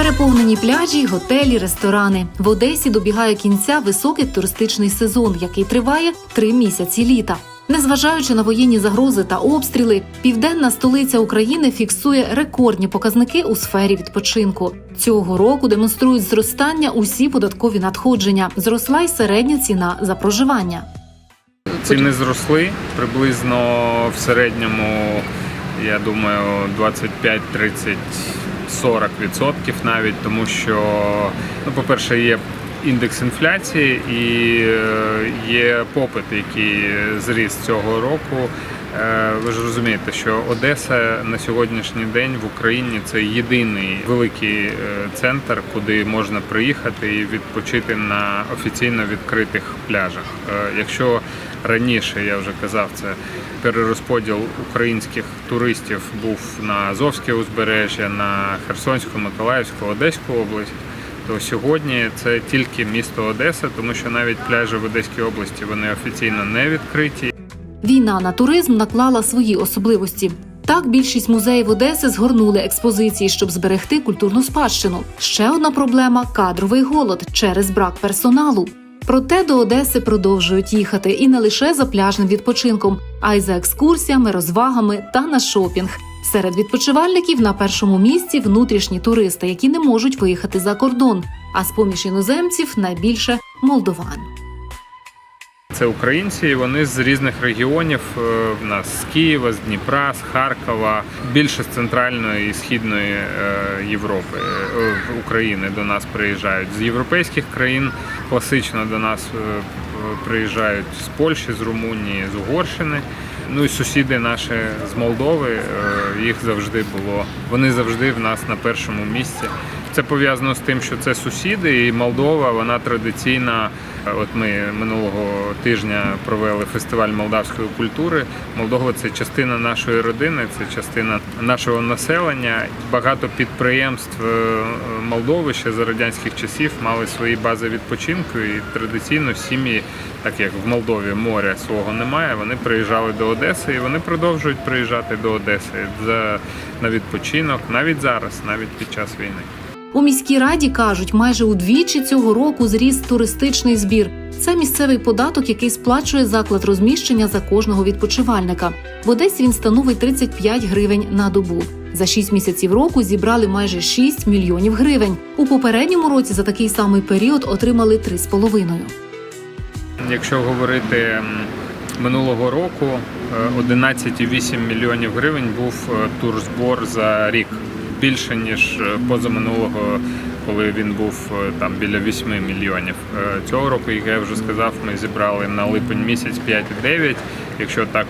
Переповнені пляжі, готелі, ресторани. В Одесі добігає кінця високий туристичний сезон, який триває три місяці літа. Незважаючи на воєнні загрози та обстріли, південна столиця України фіксує рекордні показники у сфері відпочинку. Цього року демонструють зростання усі податкові надходження. Зросла й середня ціна за проживання. Ціни зросли приблизно в середньому, я думаю, 25, 30, 40 відсотків навіть, тому що, ну, по-перше, є індекс інфляції і е, є попит, який зріс цього року. Е, Ви ж розумієте, що Одеса на сьогоднішній день в Україні це єдиний великий е, центр, куди можна приїхати і відпочити на офіційно відкритих пляжах. Е, Якщо раніше я вже казав, це перерозподіл українських туристів був на Азовське узбережжя, на Херсонську, Миколаївську, Одеську область. То сьогодні це тільки місто Одеса, тому що навіть пляжі в Одеській області вони офіційно не відкриті. Війна на туризм наклала свої особливості. Так, більшість музеїв Одеси згорнули експозиції, щоб зберегти культурну спадщину. Ще одна проблема кадровий голод через брак персоналу. Проте до Одеси продовжують їхати і не лише за пляжним відпочинком, а й за екскурсіями, розвагами та на шопінг. Серед відпочивальників на першому місці внутрішні туристи, які не можуть виїхати за кордон. А з поміж іноземців найбільше молдован. Це українці, і вони з різних регіонів. е, В нас з Києва, з Дніпра, з Харкова, більше з центральної і східної е, Європи е, України до нас приїжджають. З європейських країн класично до нас приїжджають з Польщі, з Румунії, з Угорщини. Ну і сусіди наші з Молдови, е, їх завжди було. Вони завжди в нас на першому місці. Це пов'язано з тим, що це сусіди, і Молдова вона традиційна. От ми минулого тижня провели фестиваль молдавської культури. Молдова це частина нашої родини, це частина нашого населення. Багато підприємств е, Молдови ще за радянських часів мали свої бази відпочинку, і традиційно сім'ї, так як в Молдові моря свого немає, вони приїжджали до Одеси і вони продовжують приїжджати до Одеси за на відпочинок навіть зараз, навіть під час війни. У міській раді кажуть, майже удвічі цього року зріс туристичний збір. Це місцевий податок, який сплачує заклад розміщення за кожного відпочивальника. В Одесі він становить 35 гривень на добу. За 6 місяців року зібрали майже 6 мільйонів гривень. У попередньому році за такий самий період отримали 3,5. Якщо говорити минулого року, е, 11,8 мільйонів гривень був е, турзбор за рік. Більше ніж е, позаминулого, коли він був е, там біля 8 мільйонів. Е, Цього року, як я вже сказав, ми зібрали на липень місяць 5,9. Якщо так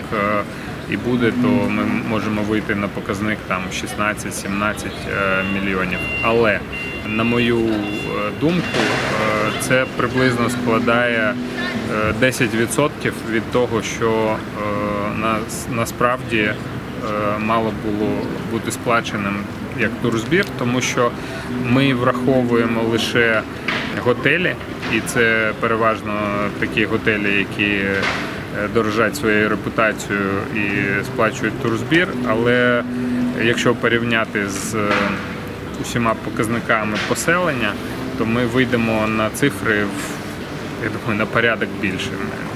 і буде, то ми можемо вийти на показник там 16-17 е, мільйонів. Але на мою думку, це приблизно складає е, 10% від того, що нас насправді мало було бути сплаченим як турзбір, тому що ми враховуємо лише готелі, і це переважно такі готелі, які е, дорожать своєю репутацією і сплачують турзбір. Але якщо порівняти з е, усіма показниками поселення, то ми вийдемо на цифри в я думаю, на порядок більше.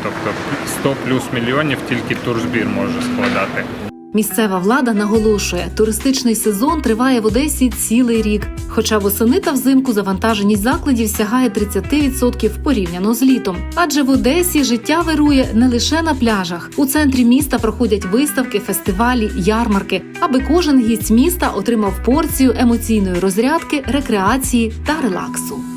Тобто 100 плюс мільйонів тільки турзбір може складати. Місцева влада наголошує, туристичний сезон триває в Одесі цілий рік. Хоча восени та взимку завантаженість закладів сягає 30% порівняно з літом. Адже в Одесі життя вирує не лише на пляжах. У центрі міста проходять виставки, фестивалі, ярмарки, аби кожен гість міста отримав порцію емоційної розрядки, рекреації та релаксу.